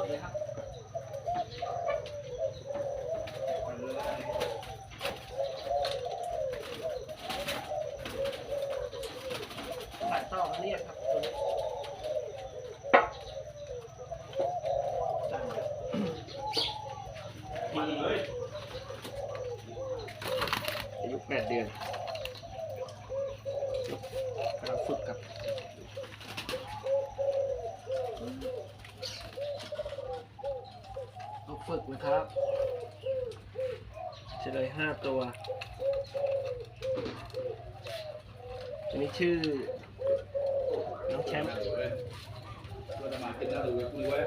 ดเลยครับสายต่อเขาเรียกครับตัวนี้สั่งครับอายุแปดเดือนกำลังฝึกครับึกนะครับจะเลยห้าตัวอันนี้ชื่อ น้องแชมป์ตัจะมาขึ้นหน้าดูเว้ยคุณเว้ย